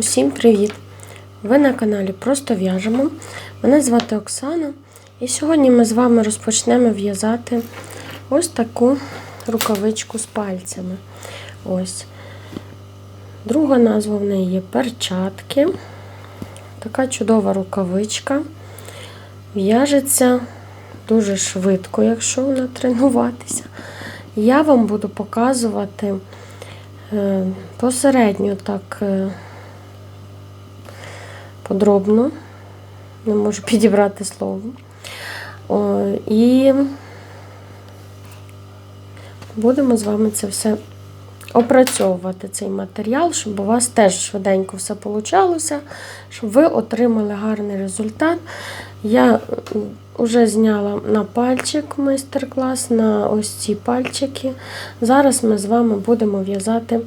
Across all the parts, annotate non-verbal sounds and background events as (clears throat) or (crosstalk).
Усім привіт! Ви на каналі Просто в'яжемо. Мене звати Оксана, і сьогодні ми з вами розпочнемо в'язати ось таку рукавичку з пальцями. Ось. Друга назва в неї є перчатки. Така чудова рукавичка. В'яжеться дуже швидко, якщо натренуватися. Я вам буду показувати е, посередньо так. Подробно, не можу підібрати слово. О, і будемо з вами це все опрацьовувати, цей матеріал, щоб у вас теж швиденько все получалося, щоб ви отримали гарний результат. Я вже зняла на пальчик майстер-клас, на ось ці пальчики. Зараз ми з вами будемо в'язати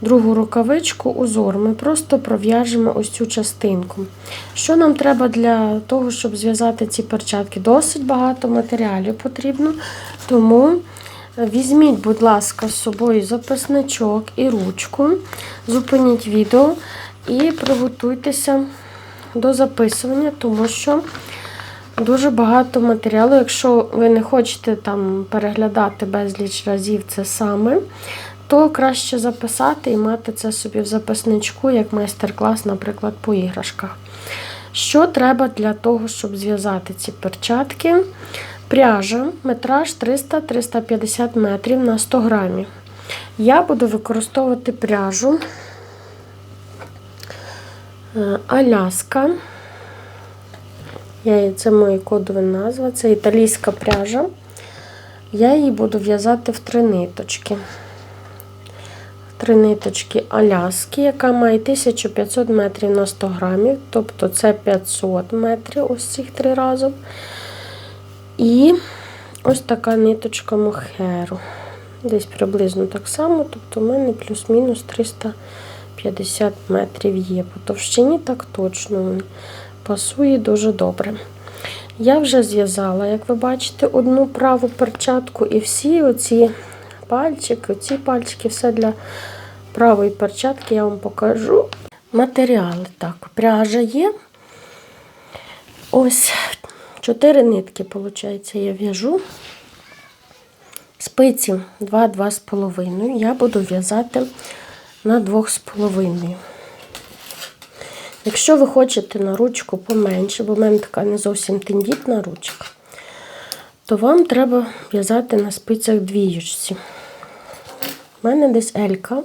другу рукавичку узор. Ми просто пров'яжемо ось цю частинку. Що нам треба для того, щоб зв'язати ці перчатки? Досить багато матеріалів потрібно. Тому візьміть, будь ласка, з собою записничок і ручку, зупиніть відео і приготуйтеся до записування, тому що. Дуже багато матеріалу. Якщо ви не хочете там переглядати безліч разів це саме, то краще записати і мати це собі в записничку, як майстер-клас, наприклад, по іграшках. Що треба для того, щоб зв'язати ці перчатки? Пряжа, метраж 300-350 метрів на 100 грамів. Я буду використовувати пряжу е, Аляска. Це моя кодова назва, це італійська пряжа. Я її буду в'язати в три ниточки три ниточки Аляски, яка має 1500 метрів на 100 грамів, тобто це 500 метрів, ось цих три разом. І ось така ниточка мохеру. Десь приблизно так само, тобто в мене плюс-мінус 350 метрів є. По товщині так точно пасує дуже добре. Я вже зв'язала, як ви бачите, одну праву перчатку і всі оці пальчики, ці пальчики, все для правої перчатки я вам покажу. Матеріали. Так, пряжа є. Ось чотири нитки, виходить, я в'яжу. Спиці 2-2,5. Я буду в'язати на 2,5. Якщо ви хочете на ручку поменше, бо в мене така не зовсім тендітна ручка, то вам треба в'язати на спицях двіючці. У мене десь Елька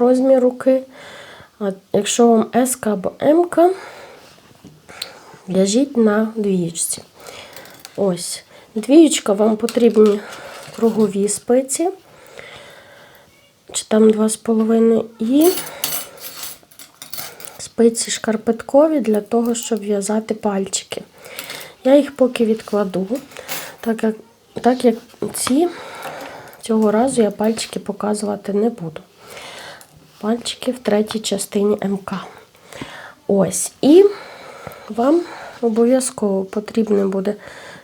розмір руки. А якщо вам S або М, в'яжіть на двіючці. Ось. Двіючка вам потрібні кругові спиці, чи там 2,5 і спиці шкарпеткові для того, щоб в'язати пальчики. Я їх поки відкладу, так як, так як ці цього разу я пальчики показувати не буду. Пальчики в третій частині МК. Ось. І вам обов'язково потрібні буде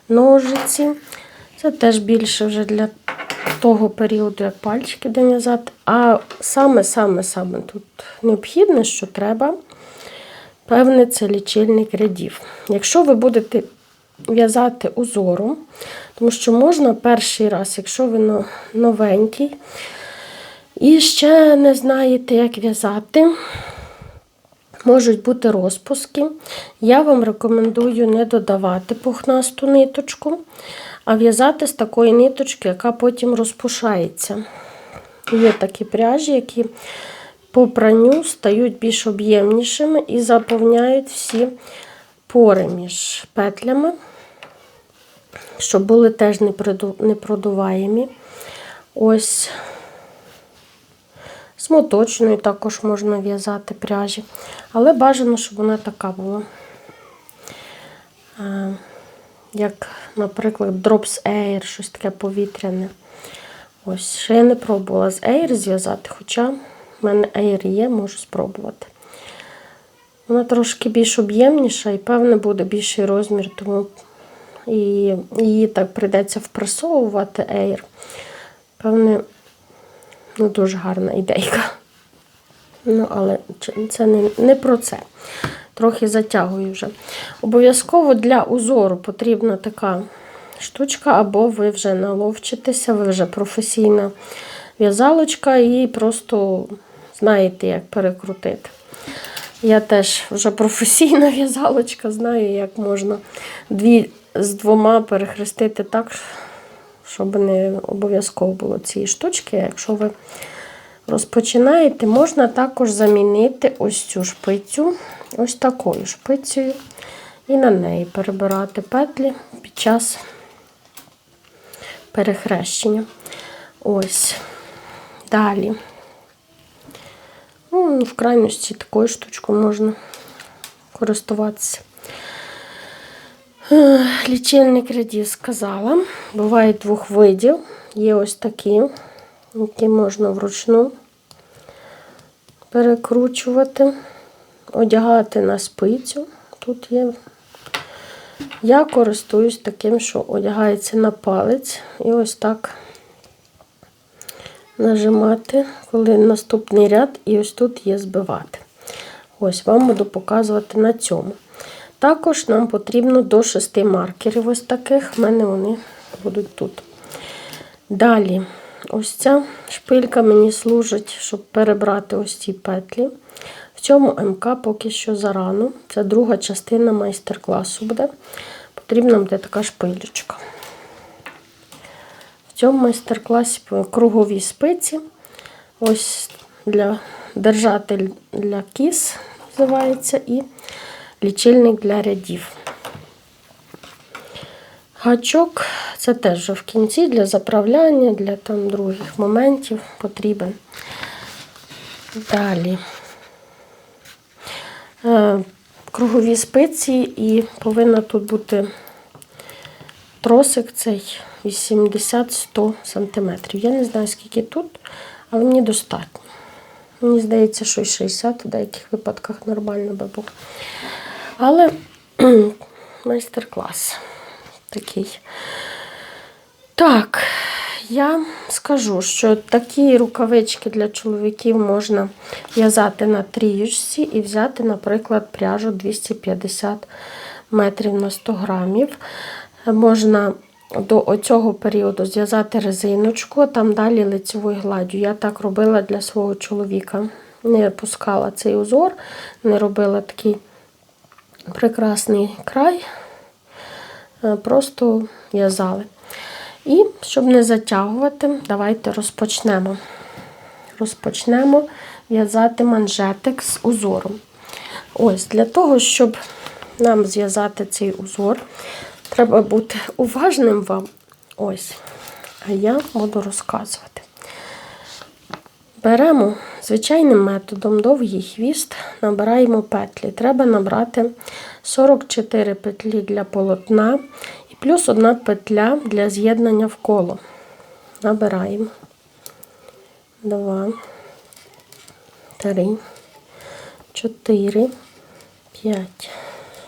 ножиці. Це теж більше вже для того періоду, як пальчики дов'язати. А саме-саме-саме тут необхідне, що треба, певне, це лічильник рядів. Якщо ви будете в'язати узором, тому що можна перший раз, якщо ви новенький, і ще не знаєте, як в'язати. Можуть бути розпуски. Я вам рекомендую не додавати пухнасту ниточку, а в'язати з такої ниточки, яка потім розпушається. Є такі пряжі, які по пранню стають більш об'ємнішими і заповняють всі пори між петлями, щоб були теж непродуваємі. Ось з моточною також можна в'язати пряжі. Але бажано, щоб вона така була. Як, наприклад, Drops Air, щось таке повітряне. Ось, ще я не пробувала з Air зв'язати, хоча в мене Air є, можу спробувати. Вона трошки більш об'ємніша і, певне, буде більший розмір, тому і її так прийдеться впресовувати Air. Певне, Ну, дуже гарна ідейка. Ну, але це не, не про це. Трохи затягую вже. Обов'язково для узору потрібна така штучка, або ви вже наловчитеся, ви вже професійна в'язалочка і просто знаєте, як перекрутити. Я теж вже професійна в'язалочка, знаю, як можна дві з двома перехрестити так, щоб не обов'язково було цієї штучки. Якщо ви розпочинаєте, можна також замінити ось цю шпицю, ось такою шпицею, і на неї перебирати петлі під час перехрещення. Ось. Далі. Ну, в крайності такою штучкою можна користуватися. Лічильник рядів сказала. Буває двох видів. Є ось такі, які можна вручну перекручувати, одягати на спицю. Тут є. Я користуюсь таким, що одягається на палець. І ось так нажимати, коли наступний ряд, і ось тут є збивати. Ось вам буду показувати на цьому. Також нам потрібно до 6 маркерів ось таких. В мене вони будуть тут. Далі, ось ця шпилька мені служить, щоб перебрати ось ці петлі. В цьому МК поки що зарано. Це друга частина майстер-класу буде. Потрібна буде така шпилечка. В цьому майстер-класі кругові спиці. Ось для держатель для кіз називається і лічильник для рядів. Гачок це теж вже в кінці для заправляння, для там других моментів потрібен. Далі. Е, Кругові спиці і повинна тут бути тросик цей 80-100 см. Я не знаю, скільки тут, але мені достатньо. Мені здається, що і 60 в деяких випадках нормально би було. Але (clears throat) майстер-клас такий. Так, я скажу, що такі рукавички для чоловіків можна в'язати на трієчці і взяти, наприклад, пряжу 250 метрів на 100 грамів. Можна до оцього періоду зв'язати резиночку, а там далі лицевою гладдю. Я так робила для свого чоловіка. Не пускала цей узор, не робила такий прекрасний край, е, просто в'язали. І щоб не затягувати, давайте розпочнемо. Розпочнемо в'язати манжетик з узором. Ось, для того, щоб нам зв'язати цей узор, треба бути уважним вам. Ось. А я буду розказувати. Беремо звичайним методом довгий хвіст, набираємо петлі. Треба набрати 44 петлі для полотна і плюс одна петля для з'єднання в коло. Набираємо. Два, три, чотири, п'ять,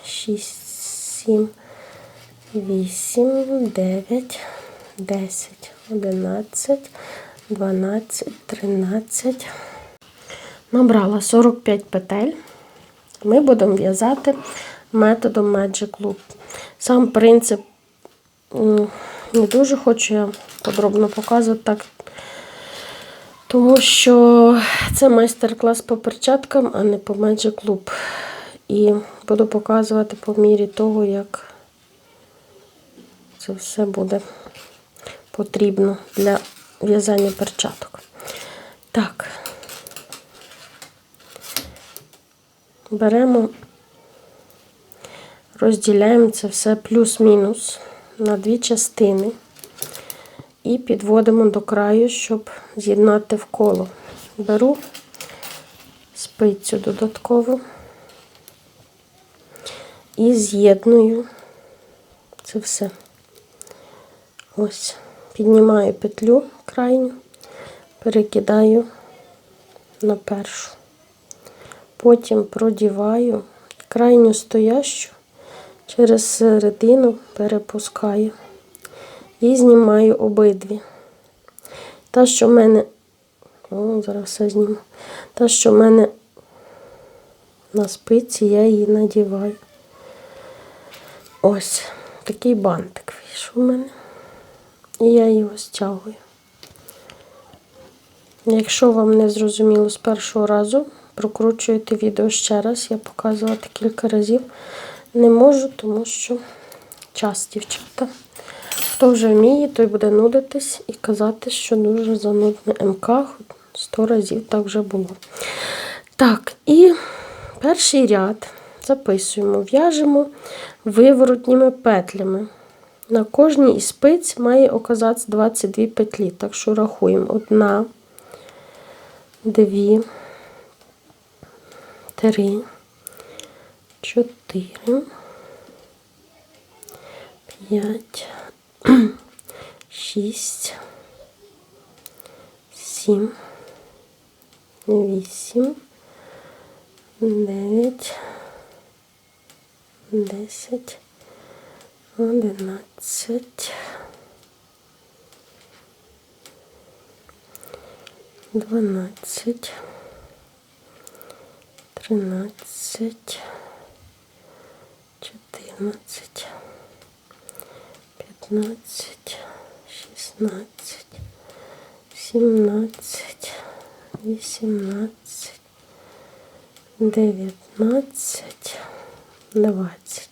шість, сім, вісім, дев'ять, десять, одинадцять. 12, 13. Набрала 45 петель. Ми будемо в'язати методом Magic Loop. Сам принцип не дуже хочу я подробно показувати так, тому що це майстер-клас по перчаткам, а не по Magic Loop. І буду показувати по мірі того, як це все буде потрібно для в'язання перчаток. Так, беремо, розділяємо це все плюс-мінус на дві частини і підводимо до краю, щоб з'єднати в коло. Беру спицю додаткову і з'єдную це все. Ось піднімаю петлю крайню, перекидаю на першу. Потім продіваю крайню стоящу через середину перепускаю і знімаю обидві. Та, що в мене, о, зараз все зніму. Та, що в мене на спиці я її надіваю. Ось такий бантик вийшов у мене. І я його стягую. Якщо вам не зрозуміло з першого разу, прокручуєте відео ще раз. Я показувати кілька разів не можу, тому що час, дівчата. Хто вже вміє, той буде нудитись і казати, що дуже занудне МК. Сто разів так вже було. Так, і перший ряд записуємо, в'яжемо виворотніми петлями. На кожній із спиць має оказатися 22 петлі. Так що рахуємо: одна, дві, три, чотири, п'ять, шість, сім, вісім, дев'ять, десять, одинадцять. Дванадцять, тринадцять, чотирнадцять, п'ятнадцять, шістнадцять, сімнадцять, вісімнадцять, дев'ятнадцять, двадцять.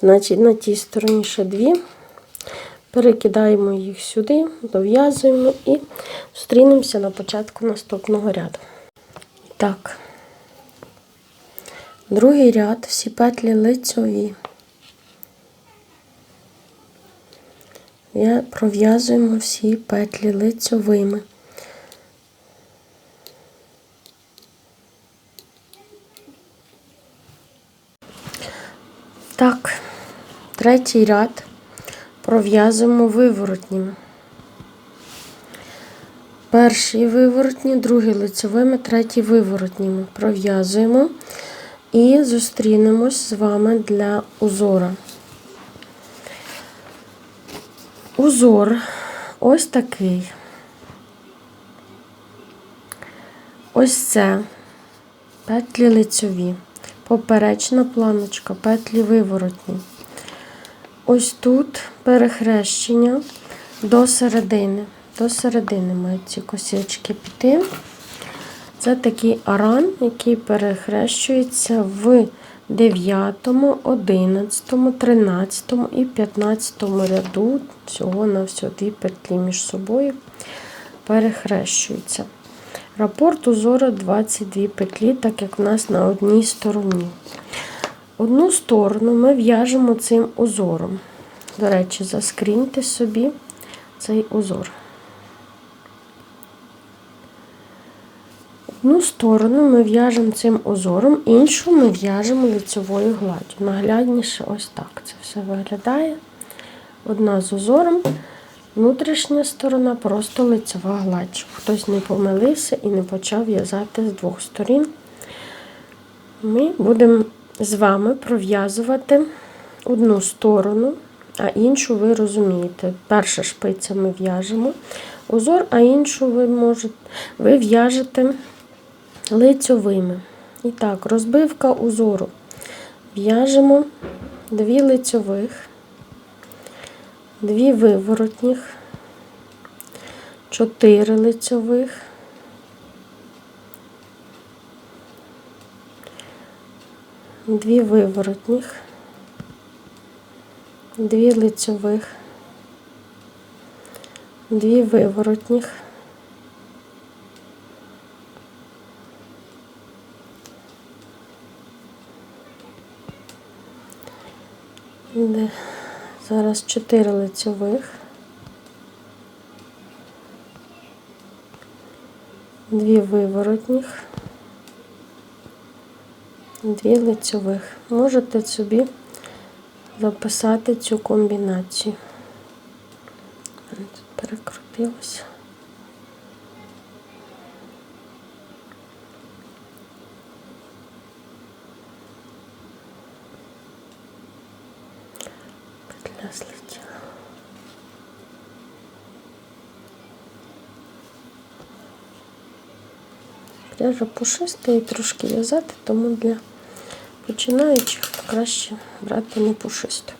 Значить, на тій стороні ще дві. Перекидаємо їх сюди, дов'язуємо і зустрінемося на початку наступного ряду. Так, другий ряд, всі петлі лицьові. Пров'язуємо всі петлі лицьовими. Так, третій ряд пров'язуємо виворотніми. Перший виворотні, другий лицевими, третій виворотніми. Пров'язуємо і зустрінемось з вами для узора. Узор ось такий. Ось це петлі лицьові, поперечна планочка, петлі виворотні. Ось тут перехрещення до середини. До середини мають ці косячки піти. Це такий аран, який перехрещується в 9, 11, 13 і 15 ряду. Всього на всього дві петлі між собою перехрещуються. Рапорт узора 22 петлі, так як в нас на одній стороні. Одну сторону ми в'яжемо цим узором. До речі, заскріньте собі цей узор. Одну сторону ми в'яжемо цим узором, іншу ми в'яжемо лицевою гладдю. Наглядніше ось так це все виглядає. Одна з узором, внутрішня сторона просто лицева гладь. Щоб хтось не помилився і не почав в'язати з двох сторін. Ми будемо з вами пров'язувати одну сторону, а іншу ви розумієте. Перша шпиця ми в'яжемо узор, а іншу ви можете, ви в'яжете лицьовими. І так, розбивка узору. В'яжемо дві лицьових, дві виворотніх, чотири лицьових. Дві виворотніх, дві лицьових, дві виворотніх, Де зараз чотири лицьових, дві виворотніх, дві лицьових. Можете собі записати цю комбінацію. Тут перекрутилося. Петля злетіла. Пряжа пушиста і трошки в'язати, тому для починаючих краще брати не пушисто.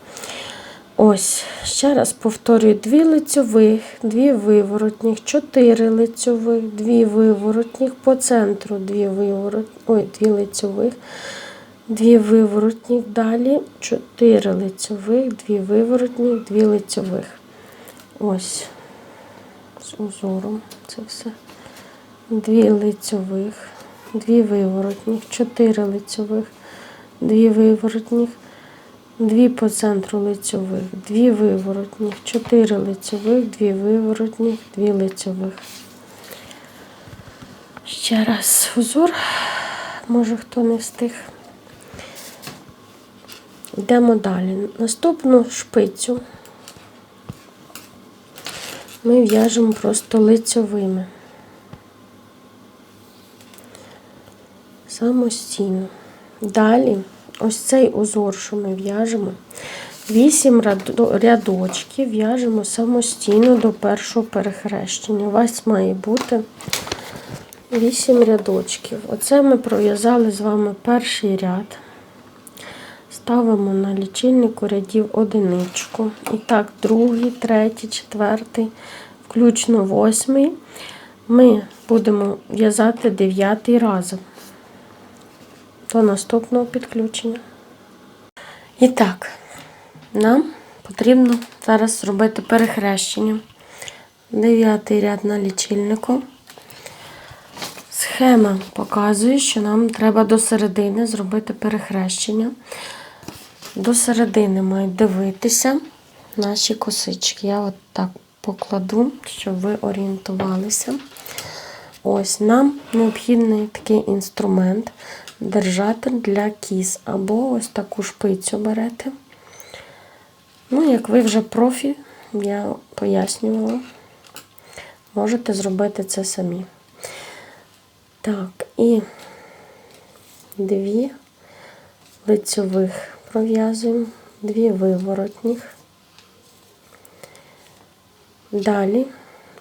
Ось, ще раз повторюю, дві лицьових, дві виворотніх, чотири лицьових, дві виворотніх, по центру дві виворот, ой, дві лицьових, дві виворотних, далі чотири лицьових, дві виворотних, дві лицьових. Ось, з узором це все. Дві лицьових, дві виворотних, чотири лицьових, дві виворотних, дві по центру лицьових, дві виворотних, чотири лицьових, дві виворотних, дві лицьових. Ще раз узор, може хто не встиг. Йдемо далі. Наступну шпицю ми в'яжемо просто лицьовими. Самостійно. Далі, ось цей узор, що ми в'яжемо, 8 рядочків в'яжемо самостійно до першого перехрещення. У вас має бути 8 рядочків. Оце ми пров'язали з вами перший ряд. Ставимо на лічильнику рядів одиничку. І так, другий, третій, четвертий, включно восьмий. Ми будемо в'язати дев'ятий разом до наступного підключення. І так, нам потрібно зараз зробити перехрещення. Дев'ятий ряд на лічильнику. Схема показує, що нам треба до середини зробити перехрещення. До середини мають дивитися наші косички. Я от так покладу, щоб ви орієнтувалися. Ось нам необхідний такий інструмент держатель для кіз. Або ось таку шпицю берете. Ну, як ви вже профі, я пояснювала, можете зробити це самі. Так, і дві лицьових пров'язуємо, дві виворотніх. Далі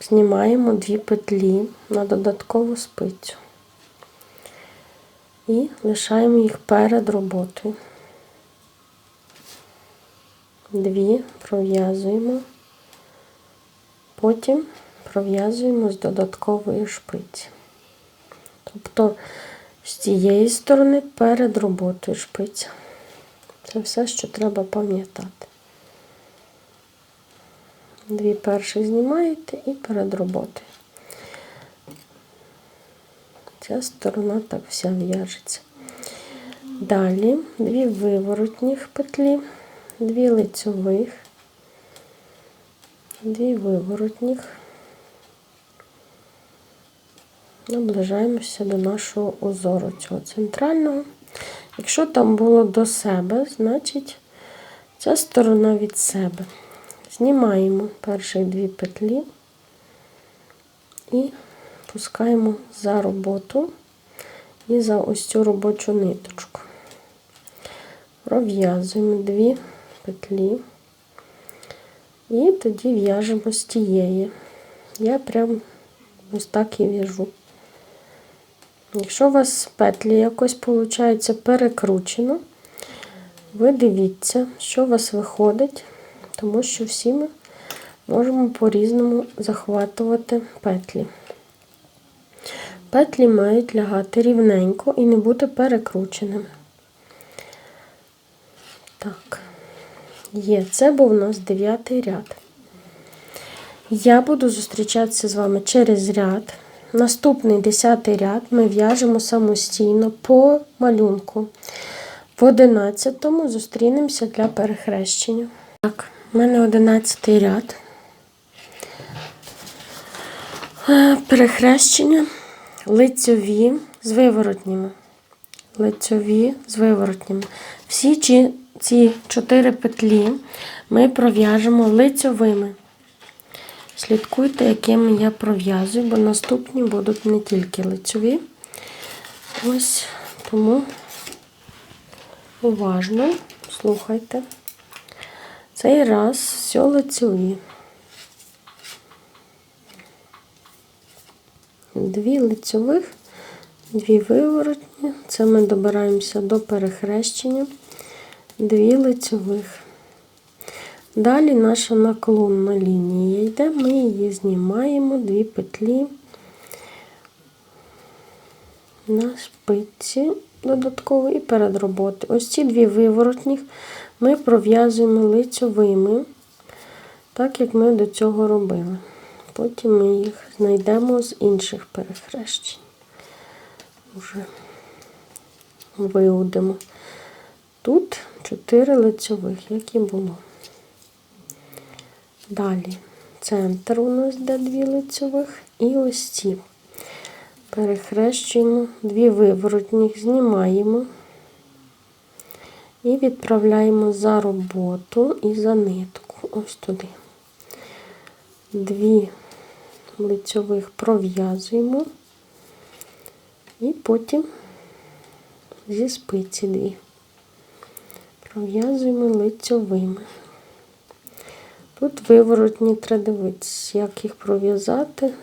знімаємо дві петлі на додаткову спицю і лишаємо їх перед роботою. Дві пров'язуємо, потім пров'язуємо з додаткової шпиці. Тобто з цієї сторони перед роботою шпиця. Це все, що треба пам'ятати. Дві перші знімаєте і перед роботою. Ця сторона так вся в'яжеться. Далі дві виворотніх петлі, дві лицьових, дві виворотніх. Наближаємося до нашого узору цього центрального. Якщо там було до себе, значить ця сторона від себе. Знімаємо перші дві петлі і пускаємо за роботу і за ось цю робочу ниточку. Пров'язуємо дві петлі і тоді в'яжемо з тієї. Я прям ось так і в'яжу. Якщо у вас петлі якось, виходить, перекручено, ви дивіться, що у вас виходить, тому що всі ми можемо по-різному захватувати петлі. Петлі мають лягати рівненько і не бути перекрученими. Так, є, це був у нас дев'ятий ряд. Я буду зустрічатися з вами через ряд. Наступний десятий ряд ми в'яжемо самостійно по малюнку. В одинадцятому зустрінемося для перехрещення. Так, у мене одинадцятий ряд. Е, Перехрещення лицьові з виворотніми. Лицьові з виворотніми. Всі ці, ці чотири петлі ми пров'яжемо лицьовими. Слідкуйте, якими я пров'язую, бо наступні будуть не тільки лицьові. Ось тому уважно слухайте. Цей раз все лицьові. Дві лицьових, дві виворотні, це ми добираємося до перехрещення, дві лицьових. Далі наша наклонна лінія йде, ми її знімаємо, дві петлі на шпиці додатково і перед роботою. Ось ці дві виворотні ми пров'язуємо лицьовими, так як ми до цього робили. Потім ми їх знайдемо з інших перехрещень. Вже виудимо. Тут 4 лицьових, як і було. Далі центр у нас де дві лицьових і ось ці. Перехрещуємо, дві виворотні, знімаємо і відправляємо за роботу і за нитку. Ось туди. Дві лицьових пров'язуємо і потім зі спиці дві. Пров'язуємо лицьовими. Тут виворотні треба дивитися, як їх пров'язати.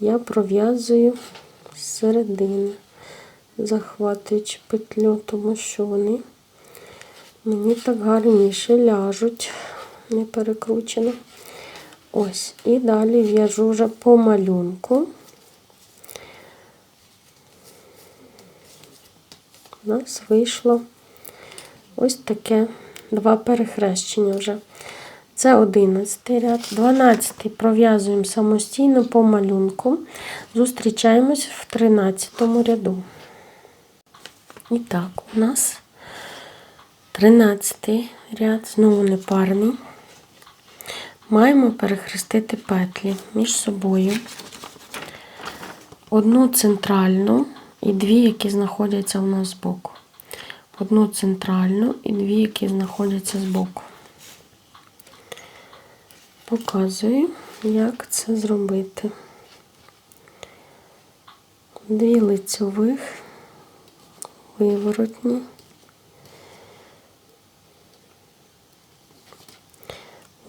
Я пров'язую з середини, захватуючи петлю, тому що вони мені так гарніше ляжуть, не перекручено. Ось, і далі в'яжу вже по малюнку. У нас вийшло ось таке два перехрещення вже. Це 11 ряд, 12 пров'язуємо самостійно по малюнку. Зустрічаємось в 13 ряду. І так, у нас 13 ряд, знову непарний. Маємо перехрестити петлі між собою. Одну центральну і дві, які знаходяться у нас збоку. Одну центральну і дві, які знаходяться збоку. Показую, як це зробити. Дві лицьових, виворотні.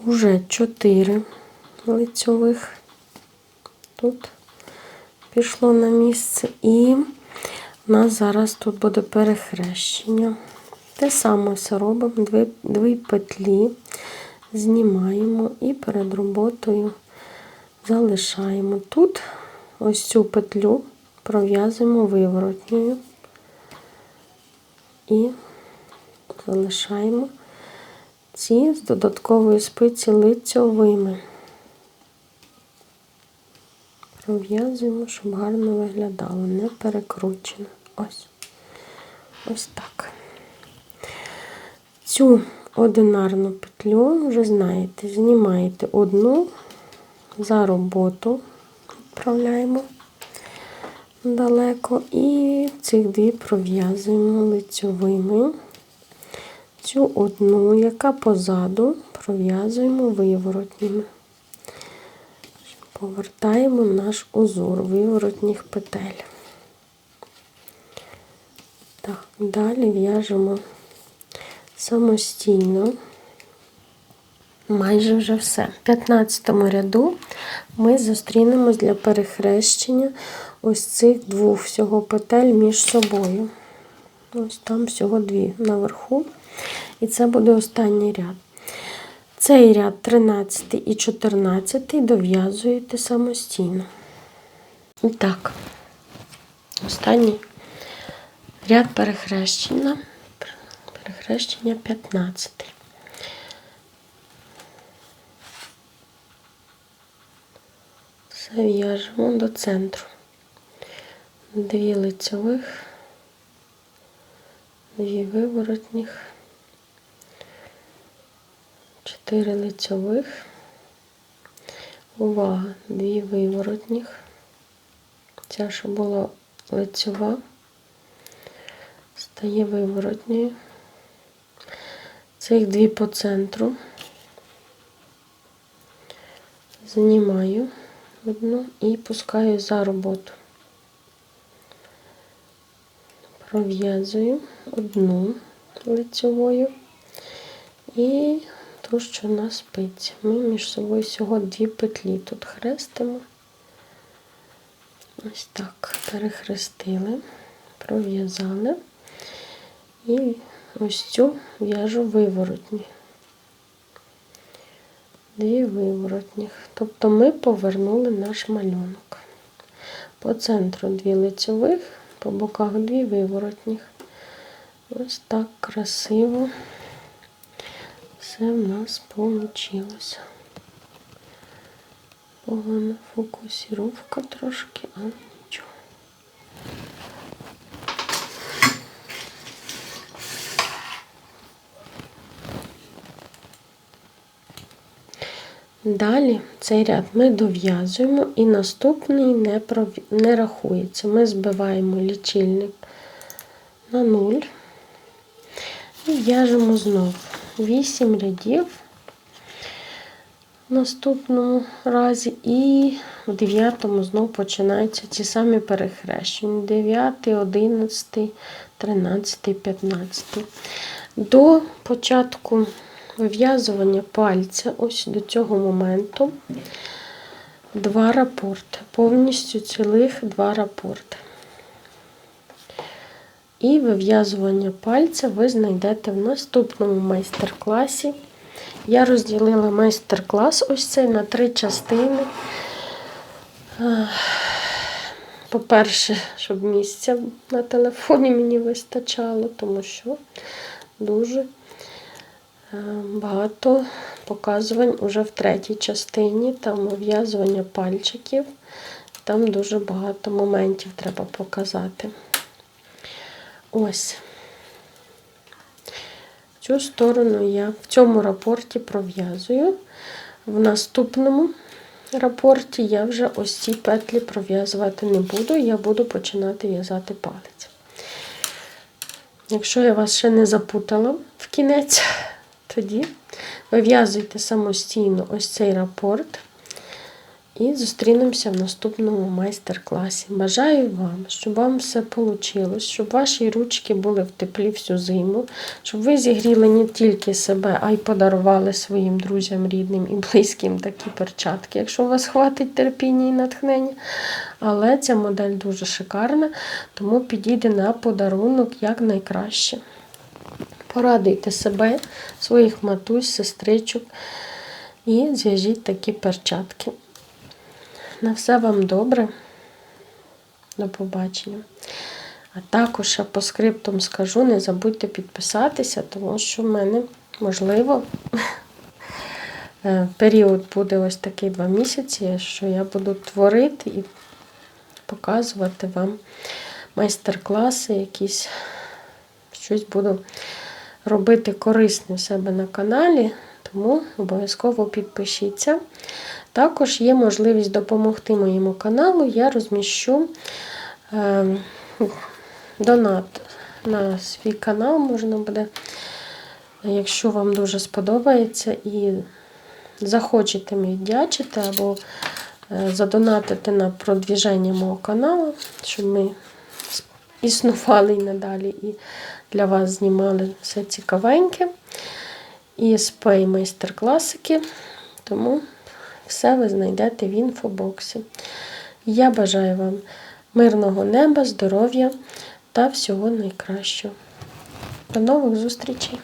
Уже чотири лицьових тут пішло на місце, і у нас зараз тут буде перехрещення. Те саме все робимо, дві, дві петлі знімаємо і перед роботою залишаємо. Тут ось цю петлю пров'язуємо виворотньою і залишаємо ці з додаткової спиці лицьовими. Пров'язуємо, щоб гарно виглядало, не перекручено. Ось. Ось так. Цю одинарну петлю, вже знаєте, знімаєте одну за роботу, відправляємо далеко, і цих дві пров'язуємо лицьовими. Цю одну, яка позаду, пров'язуємо виворотніми. Повертаємо наш узор виворотніх петель. Так, далі в'яжемо самостійно. Майже вже все. В 15 ряду ми зустрінемось для перехрещення ось цих двох всього петель між собою. Ось там всього дві наверху. І це буде останній ряд. Цей ряд 13 і 14 дов'язуєте самостійно. І так, останній ряд перехрещення перехрещення 15. Все в'яжемо до центру. Дві лицьових, дві виворотніх, чотири лицьових. Увага, дві виворотніх. Ця, що була лицьова, стає виворотньою. Цих дві по центру. Знімаю одну і пускаю за роботу. Пров'язую одну лицевою і ту, що на спиці. Ми між собою всього дві петлі тут хрестимо Ось так перехрестили, пров'язали і ось цю в'яжу виворотні. Дві виворотніх. Тобто ми повернули наш малюнок. По центру дві лицьових, по боках дві виворотніх. Ось так красиво все в нас вийшло. Погана фокусировка трошки, але нічого. Далі цей ряд ми дов'язуємо і наступний не, пров... не рахується. Ми збиваємо лічильник на 0 і в'яжемо знову 8 рядів в наступному разі, і в дев'ятому знову починаються ті самі перехрещення. 9, 11, 13, 15. До початку вив'язування пальця, ось до цього моменту, два рапорти. Повністю цілих два рапорти. І вив'язування пальця ви знайдете в наступному майстер-класі. Я розділила майстер-клас ось цей на три частини. По-перше, щоб місця на телефоні мені вистачало, тому що дуже е, багато показувань уже в третій частині, там вив'язування пальчиків, там дуже багато моментів треба показати. Ось. Цю сторону я в цьому рапорті пров'язую. В наступному рапорті я вже ось ці петлі пров'язувати не буду, я буду починати в'язати палець. Якщо я вас ще не запутала в кінець, тоді вив'язуйте самостійно ось цей рапорт. І зустрінемося в наступному майстер-класі. Бажаю вам, щоб вам все вийшло, щоб ваші ручки були в теплі всю зиму, щоб ви зігріли не тільки себе, а й подарували своїм друзям, рідним і близьким такі перчатки, якщо у вас хватить терпіння і натхнення. Але ця модель дуже шикарна, тому підійде на подарунок як найкраще. Порадуйте себе, своїх матусь, сестричок і зв'яжіть такі перчатки. На все вам добре. До побачення. А також я по скриптам скажу, не забудьте підписатися, тому що в мене, можливо, (laughs) е, період буде ось такий два місяці, що я буду творити і показувати вам майстер-класи, якісь щось буду робити корисне в себе на каналі, тому обов'язково підпишіться. Також є можливість допомогти моєму каналу, я розміщу е, донат на свій канал, можна буде, якщо вам дуже сподобається і захочете мені віддячити або е, задонатити на продвіження мого каналу, щоб ми існували і надалі і для вас знімали все цікавеньке. І спей майстер-класики. Тому все ви знайдете в інфобоксі. Я бажаю вам мирного неба, здоров'я та всього найкращого. До нових зустрічей!